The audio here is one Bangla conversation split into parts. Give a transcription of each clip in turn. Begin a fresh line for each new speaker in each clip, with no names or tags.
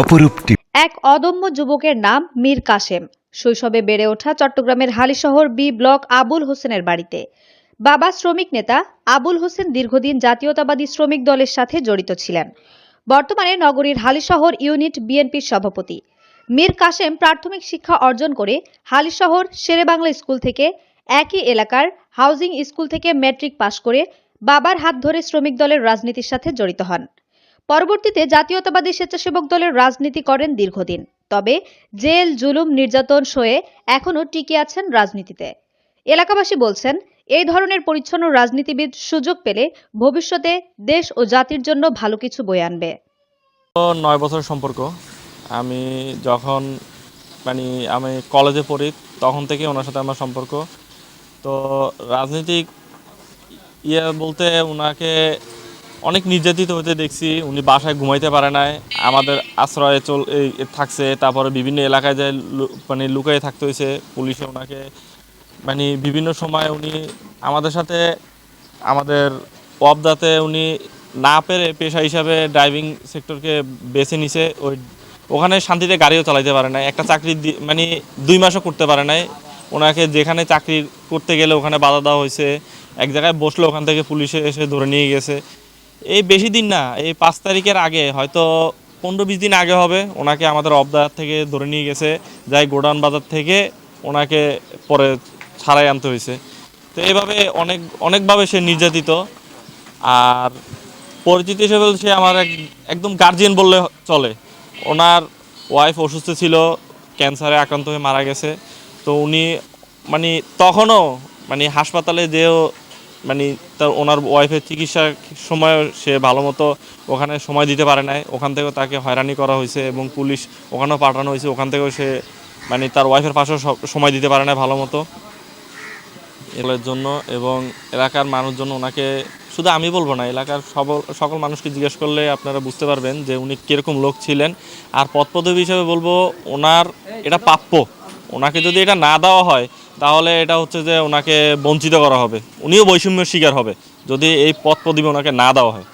অপরূপ
এক অদম্য যুবকের নাম মীর কাশেম। শৈশবে বেড়ে ওঠা চট্টগ্রামের হালিশহর বি ব্লক আবুল হোসেনের বাড়িতে। বাবা শ্রমিক নেতা আবুল হোসেন দীর্ঘদিন জাতীয়তাবাদী শ্রমিক দলের সাথে জড়িত ছিলেন। বর্তমানে নগরীর হালিশহর ইউনিট বিএনপির সভাপতি। মীর কাশেম প্রাথমিক শিক্ষা অর্জন করে হালিশহর শেরেবাংলা স্কুল থেকে একই এলাকার হাউজিং স্কুল থেকে ম্যাট্রিক পাশ করে বাবার হাত ধরে শ্রমিক দলের রাজনীতির সাথে জড়িত হন। পরবর্তীতে জাতীয়তাবাদী স্বেচ্ছাসেবক দলের রাজনীতি করেন দীর্ঘদিন। তবে জেল, জুলুম, নির্যাতন সয়ে এখনও টিকে আছেন রাজনীতিতে। এলাকাবাসী বলছেন, এই ধরনের পরিচ্ছন্ন রাজনীতিবিদ সুযোগ পেলে ভবিষ্যতে দেশ ও জাতির জন্য ভালো কিছু বয়ে আনবে।
নয় বছর সম্পর্ক। আমি যখন মানে আমি কলেজে পড়ি, তখন থেকে ওনার সাথে আমার সম্পর্ক। তো রাজনীতিক ইয়ে বলতে ওনাকে অনেক নির্যাতিত হতে দেখছি, উনি বাসায় ঘুমাইতে পারে নাই, আমাদের আশ্রয়ে চল থাকছে, তারপরে বিভিন্ন এলাকায় যায় মানে লুকিয়ে থাকতে হয়েছে, পুলিশে ওনাকে। মানে বিভিন্ন সময় উনি আমাদের সাথে, আমাদের ওয়াবদাতে উনি না পেরে পেশা হিসাবে ড্রাইভিং সেক্টরকে বেছে নিছে, ওই ওখানে শান্তিতে গাড়িও চালাইতে পারে নাই, একটা চাকরি মানে দুই মাসও করতে পারে নাই। ওনাকে যেখানে চাকরি করতে গেলে ওখানে বাধা দেওয়া হয়েছে, এক জায়গায় বসলে, ওখান থেকে পুলিশে এসে ধরে নিয়ে গেছে। এই বেশি দিন না, এই পাঁচ তারিখের আগে, হয়তো পনেরো বিশ দিন আগে হবে, ওনাকে আমাদের অবদার থেকে ধরে নিয়ে গেছে, যাই গোডাউন বাজার থেকে ওনাকে পরে ছাড়াই আনতে হয়েছে। তো এইভাবে অনেক, অনেকভাবে সে নির্যাতিত, আর পরিচিত হিসেবে সে আমার এক, একদম গার্জিয়ান বললে চলে। ওনার ওয়াইফ অসুস্থ ছিল ক্যান্সারে আক্রান্ত হয়ে মারা গেছে। তো উনি মানে তখনও মানে হাসপাতালে যেও মানে তার ওনার ওয়াইফের চিকিৎসার সময় সে ভালো মতো ওখানে সময় দিতে পারে নাই। ওখান থেকেও তাকে হয়রানি করা হয়েছে এবং পুলিশ ওখানেও পাঠানো হয়েছে। ওখান থেকেও সে মানে তার ওয়াইফের পাশেও সময় দিতে পারে না ভালো মতো। এগুলোর জন্য এবং এলাকার মানুষজন ওনাকে, শুধু আমি বলব না, এলাকার সকল সকল মানুষকে জিজ্ঞেস করলে আপনারা বুঝতে পারবেন যে উনি কীরকম লোক ছিলেন। আর পদপদবী হিসেবে বলব, ওনার এটা প্রাপ্য। ওনাকে যদি এটা না দেওয়া হয় তাহলে এটা হচ্ছে যে ওনাকে বঞ্চিত করা হবে। উনিও বৈষম্যের শিকার হবে, যদি এই পদ পদবী ওনাকে না দেওয়া হয়।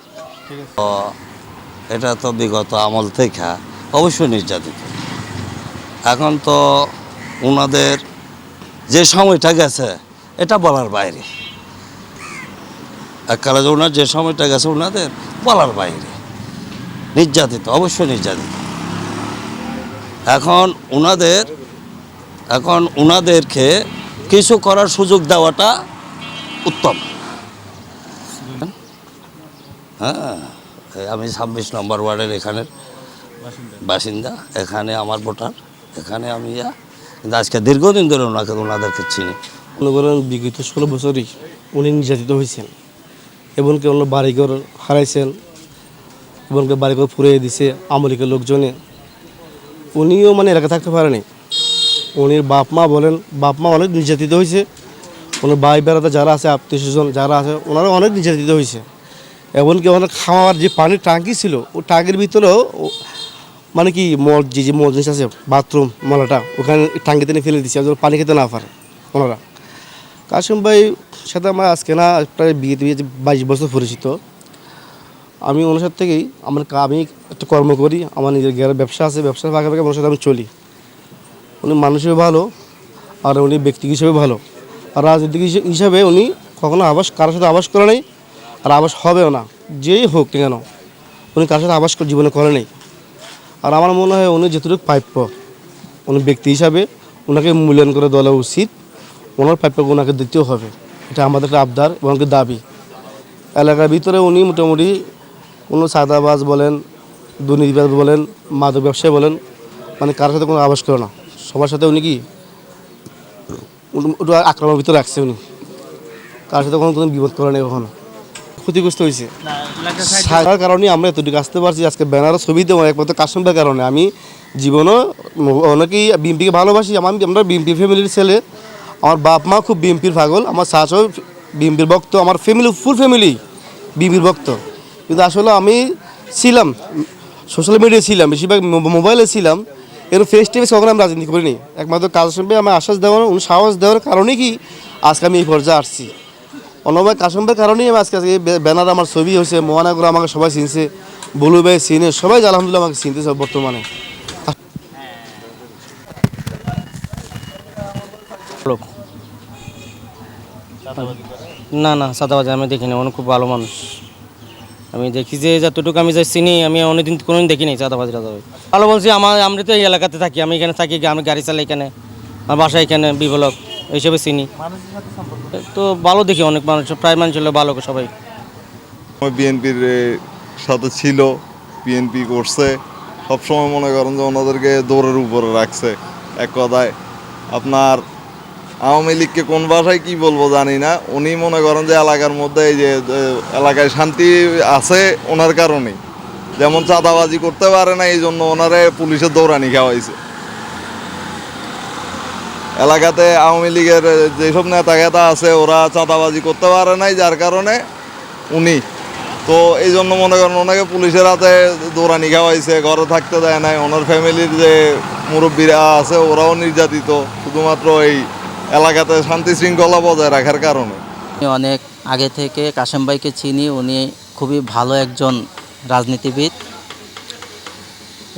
এটা তো বিগত আমল থেকে অবশ্যই নির্যাতিত। এখন তো ওনাদের যে সময়টা গেছে, এটা বলার বাইরে। এককালে যে ওনার যে সময়টা গেছে ওনাদের বলার বাইরে। নির্যাতিত, অবশ্যই নির্যাতিত। এখন ওনাদের এখন ওনাদেরকে কিছু করার সুযোগ দেওয়াটা উত্তম। হ্যাঁ আমি ছাব্বিশ নম্বর ওয়ার্ডের এখানের বাসিন্দা, এখানে আমার ভোটার, এখানে আমি কিন্তু আজকে দীর্ঘদিন ধরে ওনাকে, ওনাদেরকে চিনি।
বিগত ষোলো বছরই উনি নির্যাতিত হয়েছেন, এমনকি অন্য বাড়িঘর হারাইছেন, এমনকি বাড়িঘর ফুরিয়ে দিছে আমলিকের লোকজনে। উনিও মানে এলাকা থাকতে পারেনি। উনির বাপ মা বলেন, বাপ মা অনেক নির্যাতিত হয়েছে। ওনার ভাই বেড়াতে যারা আছে, আত্মীয় স্বজন যারা আছে ওনারা অনেক নির্যাতিত হয়েছে। এমনকি ওনার খাওয়ার যে পানির ট্যাঙ্কি ছিল ও ট্যাঙ্কির ভিতরেও মানে কি, মল, যে যে মল জিনিস আছে, বাথরুম মলাটা, ওখানে ট্যাঙ্কিতে নিয়ে ফেলে দিচ্ছে পানি খেতে না পারে ওনারা। কাশিম ভাই সাথে আমার আজকে না প্রায় বিয়ে দিয়ে বাইশ বছর পরিচিত। আমি ওনার সাথে থেকেই আমার আমি একটা কর্ম করি, আমার নিজের গ্যারের ব্যবসা আছে, ব্যবসার ফাঁকে ফাঁকে ওনার সাথে আমি চলি। উনি মানুষ হিসেবে ভালো, আর উনি ব্যক্তি হিসেবে ভালো। আর রাজনীতিক হিসে- হিসাবে উনি কখনো আবাস, কারোর সাথে আবাস করে নাই, আর আবাস হবেও না। যেই হোক কেন, উনি কারোর সাথে আবাস করে- জীবনে করে নেই। আর আমার মনে হয় উনি যতটুকু প্রাপ্য উনি ব্যক্তি হিসাবে ওনাকে মূল্যায়ন করে দেওয়া উচিত। ওনার প্রাপ্য ওনাকে দিতেও হবে। এটা আমাদের একটা আবদার এবং দাবি। এলাকার ভিতরে উনি মোটামুটি কোনো সাদাবাজ বলেন, দুর্নীতিবাজ বলেন, মাদক ব্যবসায়ী বলেন মানে কারোর সাথে কোনো আবাস করে না। সবার সাথে উনি কি? আক্রমণের ভিতরে রাখছে উনি। কার সাথে কোনো কোনো বিপদ করে নেই কখনো। ক্ষতিগ্রস্ত হয়েছে। সারার কারণে আমরা এতটুকু আসতে পারছি আজকে ব্যানারও ছবি দেবো, একমাত্র কাশ্মীরের কারণে। আমি জীবনও অনেকেই বিএমপিকে ভালোবাসি। আমার আমরা বিএমপি ফ্যামিলির ছেলে। আমার বাপ মা খুব বিএমপির পাগল। আমার শাশও বিএমপির ভক্ত। আমার ফ্যামিলি, ফুল ফ্যামিলি বিএমপির ভক্ত। কিন্তু আসলে আমি ছিলাম, সোশ্যাল মিডিয়ায় ছিলাম, বেশিরভাগ মোবাইলে ছিলাম। এর ফেস টু ফেস কখনো আমি রাজনীতি করিনি। একমাত্র কাজ সঙ্গে আমার আশ্বাস দেওয়ার, উনি সাহস দেওয়ার কারণে কি আজকে আমি এই পর্যায়ে আসছি। অনবাই কাশম্বের কারণেই আমি আজকে আজকে ব্যানার আমার ছবি হয়েছে, মহানগর আমাকে সবাই চিনছে বলু ভাই চিনে, সবাই আলহামদুলিল্লাহ আমাকে চিনতেছে বর্তমানে।
না না, সাদাবাজি আমি দেখিনি অনেক খুব ভালো মানুষ। আমি দেখি যে যতটুকু আমি যে চিনি আমি অনেকদিন কোনোদিন দেখিনি চাঁদাবাজি টাদাবাজি। ভালো বলছি আমার আমরা তো এই এলাকাতে থাকি আমি এখানে থাকি আমি গাড়ি চালাই এখানে আমার বাসা এখানে বিবলক এইসবে চিনি। তো ভালো দেখি অনেক মানুষ প্রায় মানুষ হলো ভালো সবাই।
বিএনপির সাথে ছিল বিএনপি করছে সবসময় মনে করেন যে ওনাদেরকে দৌড়ের উপরে রাখছে। এক কথায় আপনার আওয়ামী লীগকে কোন ভাষায় কি বলব জানি না। উনি মনে করেন যে এলাকার মধ্যে এই যে এলাকায় শান্তি আছে ওনার কারণেই। যেমন চাঁদাবাজি করতে পারে না, এই জন্য ওনারে পুলিশের দৌড়ানি খাওয়াইছে। এলাকাতে আওয়ামী লীগের যেসব নেতা খেতা আছে, ওরা চাঁদাবাজি করতে পারে নাই, যার কারণে উনি। তো এই জন্য মনে করেন ওনাকে পুলিশের হাতে দৌড়ানি খাওয়াইছে, ঘরে থাকতে দেয় নাই। ওনার ফ্যামিলির যে মুরব্বীরা আছে, ওরাও নির্যাতিত। শুধুমাত্র এই এলাকাতে শান্তি শৃঙ্খলা বজায় রাখার কারণে।
অনেক আগে থেকে কাশেম ভাইকে চিনি, উনি খুবই ভালো একজন রাজনীতিবিদ।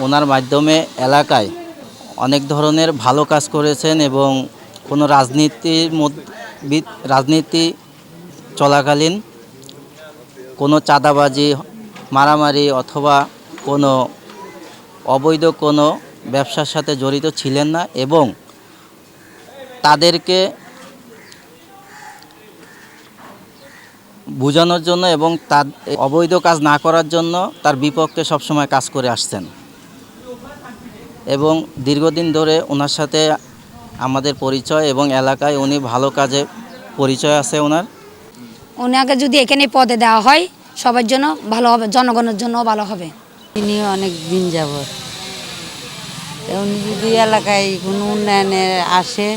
ওনার মাধ্যমে এলাকায় অনেক ধরনের ভালো কাজ করেছেন এবং কোনো রাজনীতির মধ্যে রাজনীতি চলাকালীন কোনো চাঁদাবাজি, মারামারি অথবা কোনো অবৈধ কোনো ব্যবসার সাথে জড়িত ছিলেন না এবং তাদেরকে বোঝানোর জন্য এবং তার অবৈধ কাজ না করার জন্য তার বিপক্ষে সবসময় কাজ করে আসছেন। এবং দীর্ঘদিন ধরে ওনার সাথে আমাদের পরিচয় এবং এলাকায় উনি ভালো কাজে পরিচয় আছে ওনার।
ওনাকে যদি এখানে পদে দেওয়া হয় সবার জন্য ভালো হবে জনগণের জন্য ভালো হবে।
তিনি অনেক দিন যাবৎ উনি যদি এলাকায় কোনো উন্নয়নে আসে,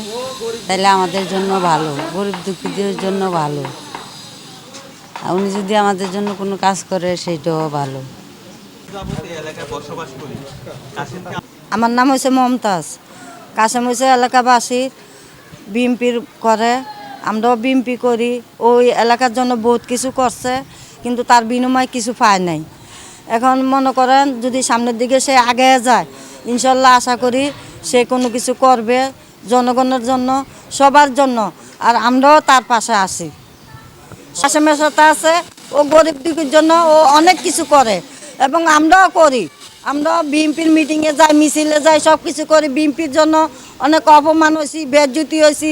তাহলে আমাদের জন্য ভালো, গরিব দুঃখীদের জন্য ভালো। উনি যদি আমাদের জন্য কোনো কাজ করে, সেইটাও ভালো। আমার নাম হয়েছে মমতাজ। কাশেম হয়েছে এলাকাবাসীর বিএমপির করে। আমরাও বিএমপি করি। ওই এলাকার জন্য বহুত কিছু করছে, কিন্তু তার বিনিময়ে কিছু পায় নাই। এখন মনে করেন, যদি সামনের দিকে সে আগে যায় ইনশাল্লাহ আশা করি সে কোনো কিছু করবে জনগণের জন্য, সবার জন্য। আর আমরাও তার পাশে আসি সাথে আছে, ও গরিব দুঃখীর জন্য ও অনেক কিছু করে। এবং আমরাও করি। আমরা বিএনপির মিটিংয়ে যাই, মিছিলে যাই সব কিছু করি। বিএনপির জন্য অনেক অপমান হয়েছি, বেজ্জুতি হয়েছি।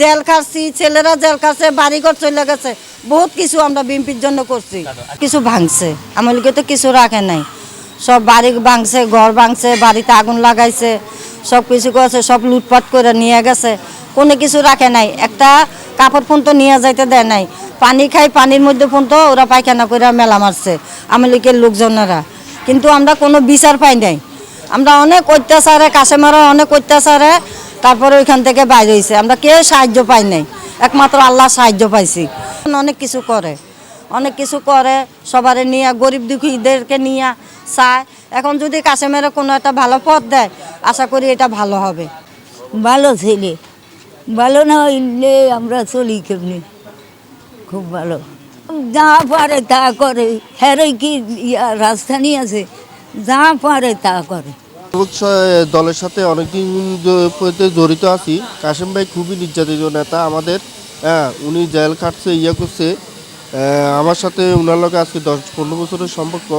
জেল খাচ্ছি ছেলেরা জেল খাচ্ছে বাড়িঘর চলে গেছে। বহুত কিছু আমরা বিএনপির জন্য করছি। কিছু ভাঙছে। আমাদেরকে তো কিছু রাখে নাই। সব বাড়ি ভাঙছে, ঘর ভাঙছে, বাড়িতে আগুন লাগাইছে, সব কিছু করছে, সব লুটপাট করে নিয়ে গেছে। কোনো কিছু রাখে নাই। একটা কাপড় ফোন তো নিয়ে যাইতে দেয় নাই। পানি খাই, পানির মধ্যে ফোন তো ওরা পায়খানা করে মেলা মারছে আমলিকের লোকজনেরা। কিন্তু আমরা কোনো বিচার পাই নাই। আমরা অনেক অত্যাচারে, কাছে মারা অনেক অত্যাচারে, তারপরে ওইখান থেকে বাইরে হয়েছে আমরা কেউ সাহায্য পাই নাই। একমাত্র আল্লাহ সাহায্য পাইছি। অনেক কিছু করে। অনেক কিছু করে, সবারে নিয়ে, গরিব দুঃখীদেরকে নিয়ে চায়। এখন যদি কাশেমেরে কোনো একটা ভালো পথ দেয় আশা করি এটা ভালো হবে।
ভালো ছেলে। ভালো না হইলে আমরা চলি কেমনি? খুব ভালো। যা পারে তা করে। হ্যারে কি ইয়া রাজধানী আছে? যা পারে তা করে।
দলের সাথে অনেকদিন জড়িত আছি। কাশেম ভাই খুবই নির্যাতিত নেতা আমাদের। হ্যাঁ উনি জেল খাটছে ইয়ে করছে। আমার সাথে উনার লোক আজকে দশ পনেরো বছরের সম্পর্ক।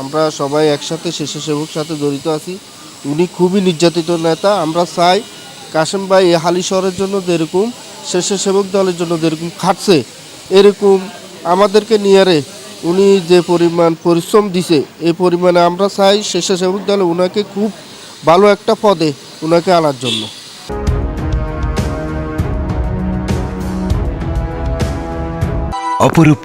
আমরা সবাই একসাথে স্বেচ্ছাসেবক সাথে জড়িত আছি। উনি খুবই নির্যাতিত নেতা। আমরা চাই কাশেম ভাই হালি শহরের জন্য যেরকম, স্বেচ্ছাসেবক দলের জন্য যেরকম খাটছে, এরকম আমাদেরকে নিয়ারে উনি যে পরিমাণ পরিশ্রম দিছে, এই পরিমাণে আমরা চাই স্বেচ্ছাসেবক দলে ওনাকে খুব ভালো একটা পদে ওনাকে আনার জন্য।
অপরূপ